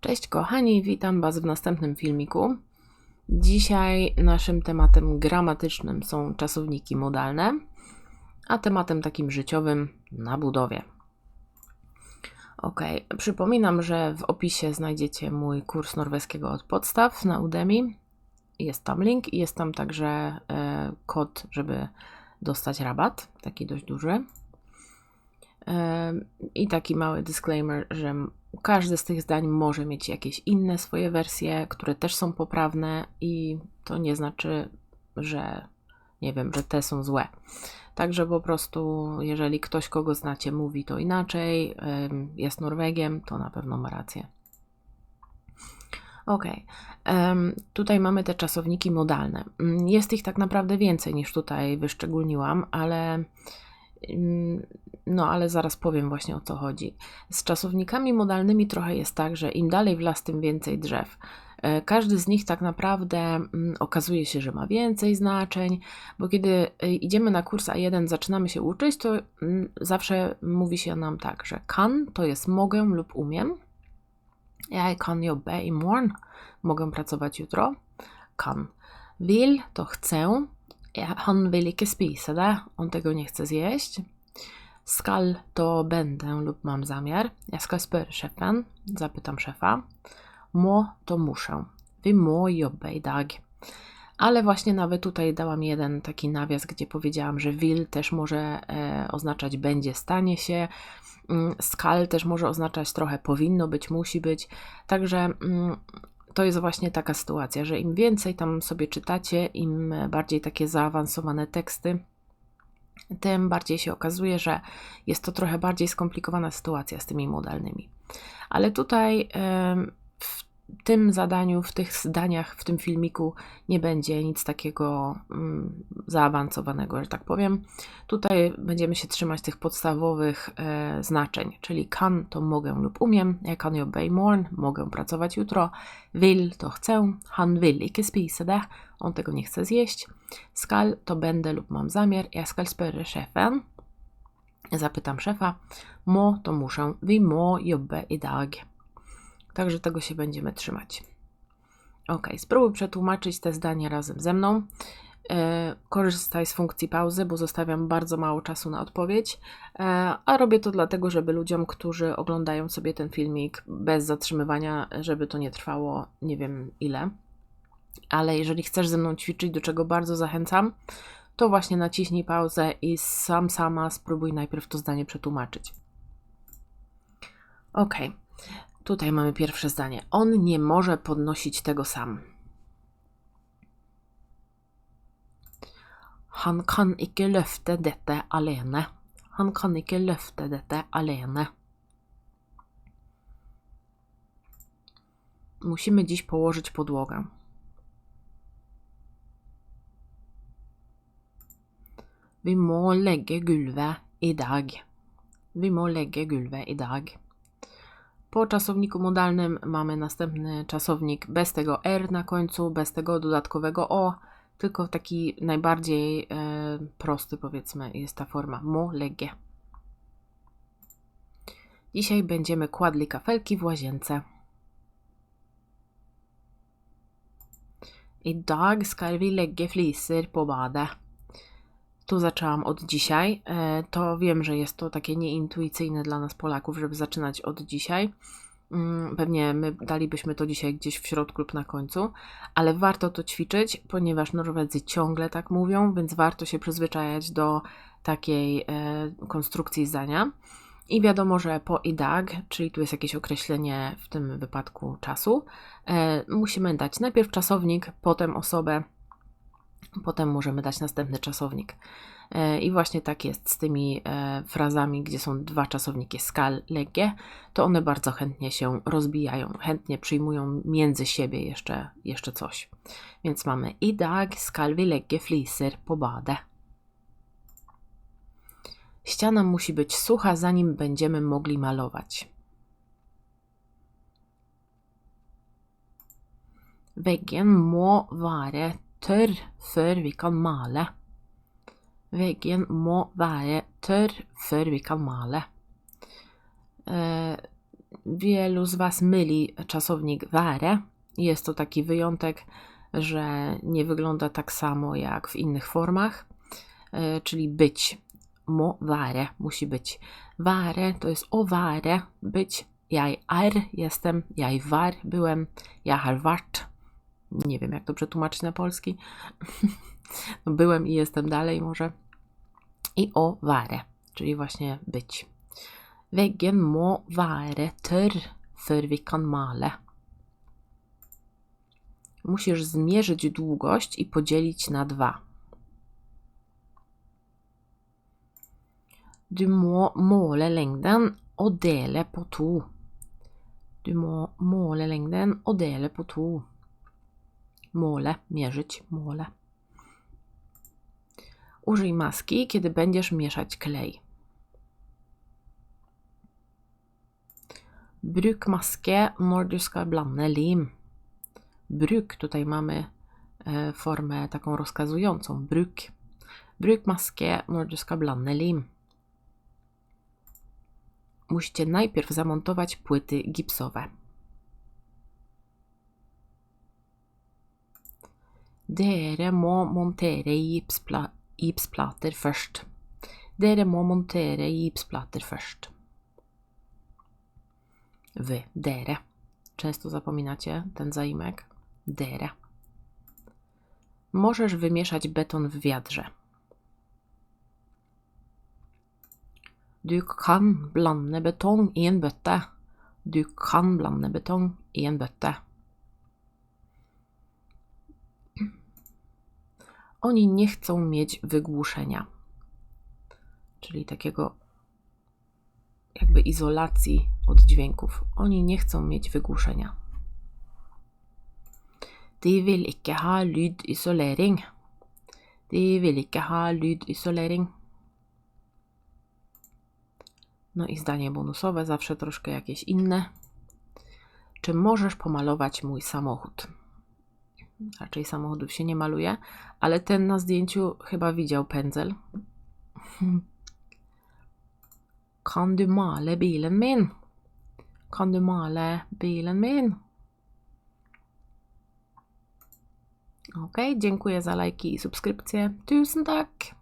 Cześć kochani, witam Was w następnym filmiku. Dzisiaj naszym tematem gramatycznym są czasowniki modalne, a tematem takim życiowym na budowie. Ok, przypominam, że w opisie znajdziecie mój kurs norweskiego od podstaw na Udemy. Jest tam link i jest tam także e, kod, żeby dostać rabat, taki dość duży. E, I taki mały disclaimer, że każde z tych zdań może mieć jakieś inne swoje wersje, które też są poprawne, i to nie znaczy, że nie wiem, że te są złe. Także po prostu, jeżeli ktoś, kogo znacie, mówi to inaczej, jest Norwegiem, to na pewno ma rację. Ok, tutaj mamy te czasowniki modalne. Mm, jest ich tak naprawdę więcej niż tutaj wyszczególniłam, ale no ale zaraz powiem właśnie o co chodzi. Z czasownikami modalnymi trochę jest tak, że im dalej w las, tym więcej drzew. E, każdy z nich tak naprawdę mm, okazuje się, że ma więcej znaczeń, bo kiedy e, idziemy na kurs A1, zaczynamy się uczyć, to mm, zawsze mówi się nam tak, że kan to jest mogę lub umiem. Ja kan jobbe imorgon. Mogę pracować jutro. Kan. Will to chcę. Han vill ikke spise det. On tego nie chce zjeść. Skal to będę lub mam zamiar. Ja skal spørre sjefen. Zapytam szefa. Må to muszę. Vi må jobbe i dag. Ale właśnie nawet tutaj dałam jeden taki nawias, gdzie powiedziałam, że will też może e, oznaczać będzie, stanie się. Mm, skal też może oznaczać trochę powinno być, musi być. Także mm, to jest właśnie taka sytuacja, że im więcej tam sobie czytacie, im bardziej takie zaawansowane teksty, tym bardziej się okazuje, że jest to trochę bardziej skomplikowana sytuacja z tymi modalnymi. Ale tutaj tym zadaniu, w tych zdaniach, w tym filmiku nie będzie nic takiego mm, zaawansowanego, że tak powiem. Tutaj będziemy się trzymać tych podstawowych e, znaczeń, czyli kan to mogę lub umiem, ja kan jobba imorgon, mogę pracować jutro, will to chcę, han vill ikke spise on tego nie chce zjeść, skal to będę lub mam zamiar, ja skal spørre sjefen, zapytam szefa, mo to muszę, vi må jobbe i dag. Także tego się będziemy trzymać. Ok, spróbuj przetłumaczyć te zdania razem ze mną. E, korzystaj z funkcji pauzy, bo zostawiam bardzo mało czasu na odpowiedź, e, a robię to dlatego, żeby ludziom, którzy oglądają sobie ten filmik bez zatrzymywania, żeby to nie trwało nie wiem ile. Ale jeżeli chcesz ze mną ćwiczyć, do czego bardzo zachęcam, to właśnie naciśnij pauzę i sam sama spróbuj najpierw to zdanie przetłumaczyć. Ok. Tutaj mamy pierwsze zdanie. On nie może podnosić tego sam. Han kan ikke løfte dette alene. Han kan ikke løfte dette alene. Musimy dziś położyć podłogę. Vi må legge gulvet i dag. Vi må legge gulvet i dag. Po czasowniku modalnym mamy następny czasownik bez tego R na końcu, bez tego dodatkowego O, tylko taki najbardziej e, prosty, powiedzmy, jest ta forma mo legge. Dzisiaj będziemy kładli kafelki w łazience. I dag skal vi legge fliser på badet. Tu zaczęłam od dzisiaj. E, to wiem, że jest to takie nieintuicyjne dla nas Polaków, żeby zaczynać od dzisiaj. Mm, pewnie my dalibyśmy to dzisiaj gdzieś w środku lub na końcu, ale warto to ćwiczyć, ponieważ Norwedzy ciągle tak mówią, więc warto się przyzwyczajać do takiej e, konstrukcji zdania. I wiadomo, że po i dag, czyli tu jest jakieś określenie w tym wypadku czasu, e, musimy dać najpierw czasownik, potem osobę, Potem możemy dać następny czasownik. E, I właśnie tak jest z tymi e, frazami, gdzie są dwa czasowniki skal, legge, to one bardzo chętnie się rozbijają, chętnie przyjmują między siebie jeszcze, jeszcze coś. Więc mamy i dag skal vi legge fliser på badet. Ściana musi być sucha, zanim będziemy mogli malować. Veggen må være tørr før vi kan male. Veggen må være tørr før vi kan male. Eh, wielu z Was myli czasownik ware. Jest to taki wyjątek, że nie wygląda tak samo jak w innych formach, e, czyli być. Mo ware musi być. Ware to jest o ware, być. Jaj ar jestem, jaj war byłem, ja har wart. Nie wiem, jak to przetłumaczyć na polski. no, byłem i jestem dalej może. I o ware, czyli właśnie być. Veggen må være tørr før vi kan male. Musisz zmierzyć długość i podzielić na dwa. Du må måle lengden og dele på to. Du må måle lengden og dele på to. Måle, mierzyć, måle. Użyj maski, kiedy będziesz mieszać klej. Bruk maske når du skal blande lim. Bruk, tutaj mamy e, formę taką rozkazującą. Bruk. Bruk maske når du skal blande lim. Musicie najpierw zamontować płyty gipsowe. Dere må montere gipspla gipsplater først. Dere må montere gipsplater først. Wy, dere. Często zapominacie ten zaimek. Dere. Możesz wymieszać beton w wiadrze. Du kan blande betong i en bøtte. Du kan blande betong i en bøtte. Oni nie chcą mieć wygłuszenia, czyli takiego jakby izolacji od dźwięków. Oni nie chcą mieć wygłuszenia. De vil ikke ha lydisolering. De vil ikke ha lydisolering. No i zdanie bonusowe, zawsze troszkę jakieś inne. Czy możesz pomalować mój samochód? Raczej samochodów się nie maluje, ale ten na zdjęciu chyba widział pędzel. Kan du male bilen min? Kan du male bilen min? Ok, dziękuję za lajki i subskrypcje. Tusen tak!